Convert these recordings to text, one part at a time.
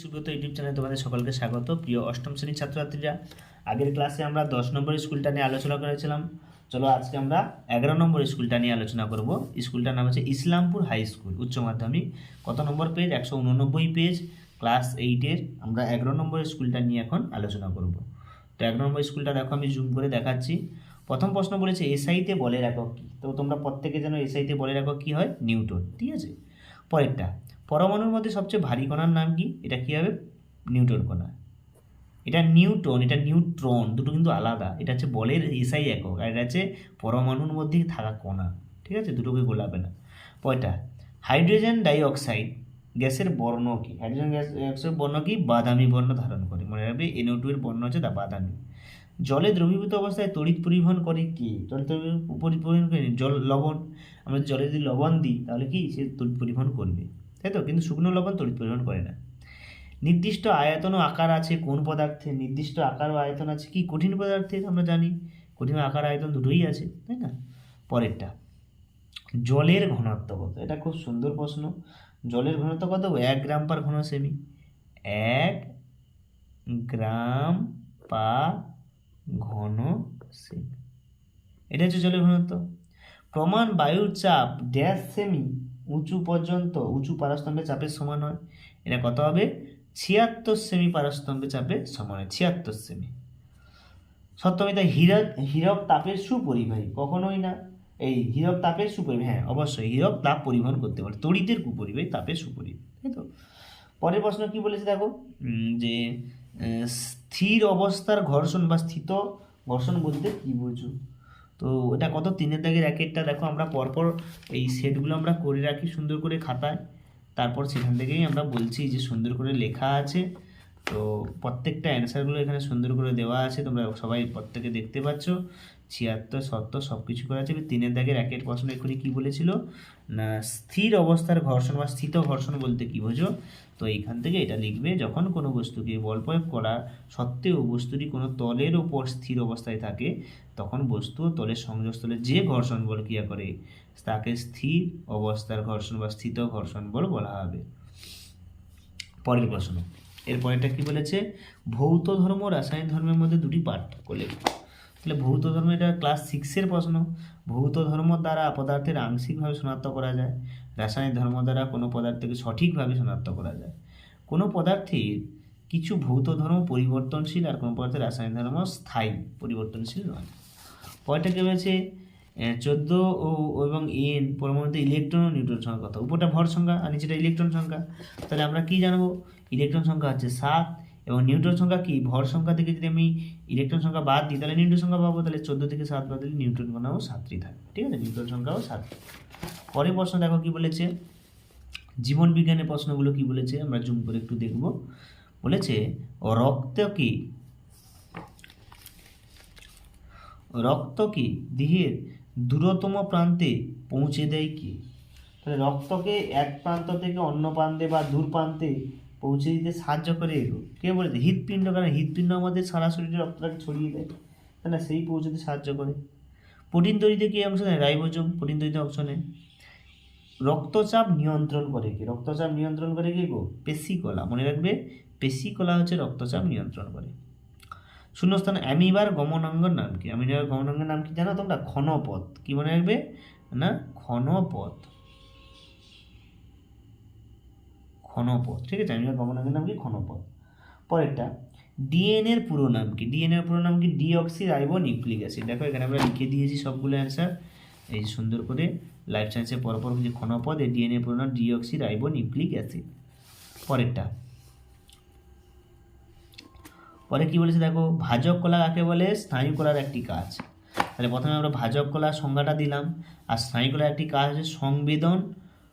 Subrata YouTube চ্যানেলে তোমাদের সকলকে স্বাগত। প্রিয় অষ্টম শ্রেণির ছাত্রছাত্রীরা, আগের ক্লাসে আমরা দশ নম্বর স্কুলটা নিয়ে আলোচনা করেছিলাম। চলো আজকে আমরা এগারো নম্বর স্কুলটা নিয়ে আলোচনা করব। স্কুলটার নাম হচ্ছে ইসলামপুর হাই স্কুল, উচ্চ মাধ্যমিক। কত নম্বর পেজ একশো উননব্বই পেজ ক্লাস এইটের আমরা এগারো নম্বর স্কুলটা নিয়ে এখন আলোচনা করব। তো এক নম্বর স্কুলটা দেখো, আমি জুম করে দেখাচ্ছি। প্রথম প্রশ্ন বলেছে, এসআইতে বলের একক কী? তো তোমরা প্রত্যেকে যেন এসআইতে বলের একক কী হয়? নিউটন, ঠিক আছে? পরেরটা, পরমাণুর মধ্যে সবচেয়ে ভারী কণার নাম কি? এটা কী হবে? নিউটন কণা। এটা নিউটন এটা নিউট্রন, দুটো কিন্তু আলাদা। এটা হচ্ছে বলের এসআই একক আর এটা হচ্ছে পরমাণুর মধ্যে থাকা কণা। ঠিক আছে? দুটোকে গোলাবে না। পয়টা হাইড্রোজেন ডাইঅক্সাইড গ্যাসের বর্ণ কি? হাইড্রোজেন গ্যাস গ্যাসের বর্ণ কি? বাদামি বর্ণ ধারণ করে। মনে রাখবে এনও এর বর্ণ হচ্ছে বাদামি। জলে দ্রবীভূত অবস্থায় তড়িৎ পরিবহন করে কি? জল পরিবহন করে জল, লবণ। আমরা জলে যদি লবণ দিই, তাহলে কি? সে তড়িৎ পরিবহন করবে। তাই তো? কিন্তু শুকনো লবণ তড়িৎ পরিবহন করে না। নির্দিষ্ট আয়তন ও আকার আছে কোন পদার্থে? নির্দিষ্ট আকার ও আয়তন আছে কি? কঠিন পদার্থে আমরা জানি। কঠিন আকার আয়তন দুটোই আছে, তাই না? পরেরটা। জলের ঘনত্ব কত? এটা খুব সুন্দর প্রশ্ন। জলের ঘনত্ব কত? এক গ্রাম পার ঘন সেমি এক গ্রাম পার ঘন সেমি এটা হচ্ছে জলের ঘনত্ব। প্রমাণ বায়ুর চাপ ড্যাশ সেমি উঁচু পর্যন্ত, উঁচু পারস্তম্ভে চাপের সমান হয়। এটা কত হবে? ছিয়াত্তর সেমি পারস্তম্ভে চাপে সমান হয়, ছিয়াত্তর সেমি। সত্যমিতা হীরক হীরক তাপের সুপরিবাহী, কখনোই না। এই হীরক তাপের সুপরিবাহী হ্যাঁ অবশ্যই হীরক তাপ পরিবহন করতে পারে। তড়িতের কুপরিবাহী তাপের সুপরিবাহী তাই তো? পরের প্রশ্ন কি বলেছে দেখো? যে স্থির অবস্থার ঘর্ষণ বা স্থিত ঘর্ষণ বলতে কি বুঝো তো এটা কত? তিনের দাগের র্যাকেটটা দেখো আমরা পরপর এই সেটগুলো আমরা করে রাখি সুন্দর করে খাতায়। তারপর সেখান থেকেই আমরা বলছি যে সুন্দর করে লেখা আছে। তো প্রত্যেকটা অ্যান্সারগুলো এখানে সুন্দর করে দেওয়া আছে। তোমরা সবাই প্রত্যেকে দেখতে পাচ্ছ। ছিয়াত্তর, সত্তর সব কিছু করা আছে। তিনের দাগের একের প্রশ্ন এক্ষুনি কী বলেছিল? না, স্থির অবস্থার ঘর্ষণ বা স্থিত ঘর্ষণ বলতে কী বোঝো? তো এইখান থেকে এটা লিখবে, যখন কোনো বস্তুকে বল প্রয়োগ করা সত্ত্বেও বস্তুটি কোনো তলের ওপর স্থির অবস্থায় থাকে, তখন বস্তু তলের সংযোগস্থলে যে ঘর্ষণ বল ক্রিয়া করে, তাকে স্থির অবস্থার ঘর্ষণ বা স্থিত ঘর্ষণ বল বলা হবে। পরের প্রশ্ন। এর পরেরটা কি বলেছে? ভৌত ধর্ম রাসায়নিক ধর্মের মধ্যে দুটি পার্থক্য লেখো। তাহলে ভৌত ধর্ম এটা ক্লাস সিক্সের প্রশ্ন। ভৌত ধর্ম দ্বারা পদার্থের আংশিকভাবে শনাক্ত করা যায়, রাসায়নিক ধর্ম দ্বারা কোনো পদার্থকে সঠিকভাবে শনাক্ত করা যায়। কোনো পদার্থের কিছু ভৌত ধর্ম পরিবর্তনশীল আর কোনো পদার্থের রাসায়নিক ধর্ম স্থায়ী, পরিবর্তনশীল নয়। পরেরটা কি হয়েছে চোদ্দ ও এবং এন পরমাণুতে ইলেকট্রন ও নিউট্রন সংখ্যা কত? উপরটা ভর সংখ্যা আর নিচেটা ইলেকট্রন সংখ্যা। তাহলে আমরা কি জানব? ইলেকট্রন সংখ্যা হচ্ছে সাত এবং নিউট্রন সংখ্যা কি? ভর সংখ্যা থেকে যদি আমি ইলেকট্রন সংখ্যা বাদ দিই, তাহলে নিউট্রন সংখ্যা পাবো, তাহলে চোদ্দ থেকে সাত বাদ দিলে নিউট্রন গণাও সাতটি থাকে ঠিক আছে? নিউট্রন সংখ্যাও সাত পরের প্রশ্ন দেখো কি বলেছে? জীবন বিজ্ঞানের প্রশ্নগুলো কি বলেছে? আমরা জুম করে একটু দেখব। বলেছে, রক্ত কি? রক্ত কি দেহের দূরতম প্রান্তে পৌঁছে দেয় কি? তাহলে রক্তকে এক প্রান্ত থেকে অন্য প্রান্তে বা দূর প্রান্তে পৌঁছে দিতে সাহায্য করে এগো কে বলেছে হৃৎপিণ্ড কারণ হৃৎপিণ্ড আমাদের সারা শরীরে রক্তটাকে ছড়িয়ে দেয়। তাই না সেই পৌঁছতে সাহায্য করে। প্রোটিন তৈরিতে কী অংশ নেয়? রাইবোজোম। প্রোটিন তৈরিতে অংশ নেয়। রক্তচাপ নিয়ন্ত্রণ করে কি? রক্তচাপ নিয়ন্ত্রণ করে কি গো? পেশিকলা। মনে রাখবে, পেশিকলা হচ্ছে রক্তচাপ নিয়ন্ত্রণ করে। শূন্যস্থান অ্যামিবার গমনাঙ্গর নাম কি? অ্যামিবার গমনাঙ্গের নাম কি জানো তোমরা? ক্ষণপথ। কি মনে রাখবে? না, ক্ষণপথ। ক্ষণপথ ঠিক আছে? অ্যামিবার গমনাঙ্গের নাম কি ক্ষণপথ পরেরটা ডিএনএ এর পুরো নাম কি? ডিএনএ এর পুরো নাম কি? ডিঅক্সি রাইবো নিউক্লিক অ্যাসিড দেখো, এখানে আমরা লিখে দিয়েছি সবগুলো অ্যান্সার এই সুন্দর করে লাইফ সায়েন্সের পরপর যে ক্ষণপদ এই ডিএনএ পুরো নাম ডিঅক্সি রাইবো নিউক্লিক অ্যাসিড পরেরটা, পরে কি বলেছে দেখো? ভাজক কলা কাকে বলে? স্নায়ু কলার একটি কাজ। তাহলে প্রথমে আমরা ভাজক কলার সংজ্ঞাটা দিলাম। আর স্নায়ু কলার একটি কাজ হচ্ছে সংবেদন।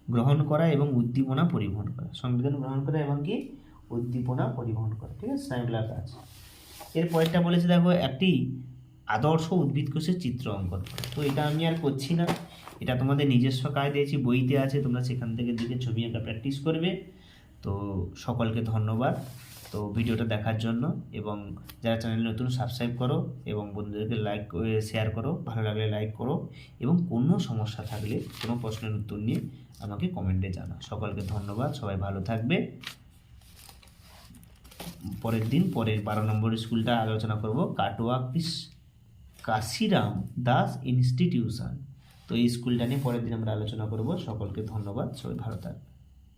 গ্রহণ করা এবং উদ্দীপনা পরিবহন করা। সংবেদন গ্রহণ করা এবং কি? উদ্দীপনা পরিবহন করা। ঠিক আছে? স্নায়ুগুলার কাজ এর পরেরটা বলেছে, দেখো, একটি আদর্শ উদ্ভিদ কোষের চিত্র অঙ্কন তো এটা আমি আর করছি না। এটা তোমাদের নিজস্ব কাজ দিয়েছি, বইতে আছে, তোমরা সেখান থেকে দিকে ছবি আঁকা প্র্যাকটিস করবে। তো সকলকে ধন্যবাদ। তো ভিডিওটা দেখার জন্য এবং যারা চ্যানেল নতুন সাবস্ক্রাইব করো এবং বন্ধুদেরকে লাইক শেয়ার করো, ভালো লাগলে লাইক করো এবং কোনো সমস্যা থাকলে, কোনো প্রশ্নের উত্তর নিয়ে আমাকে কমেন্টে জানাও। সকলকে ধন্যবাদ, সবাই ভালো থাকবে। পরের দিন, পরের বারো নম্বর স্কুলটা আলোচনা করব, কাটোয়া কৃষ কাশিরাম দাস ইনস্টিটিউশন তো এই স্কুলটা নিয়ে পরের দিন আমরা আলোচনা করব। সকলকে ধন্যবাদ, সবাই ভালো থাকবে।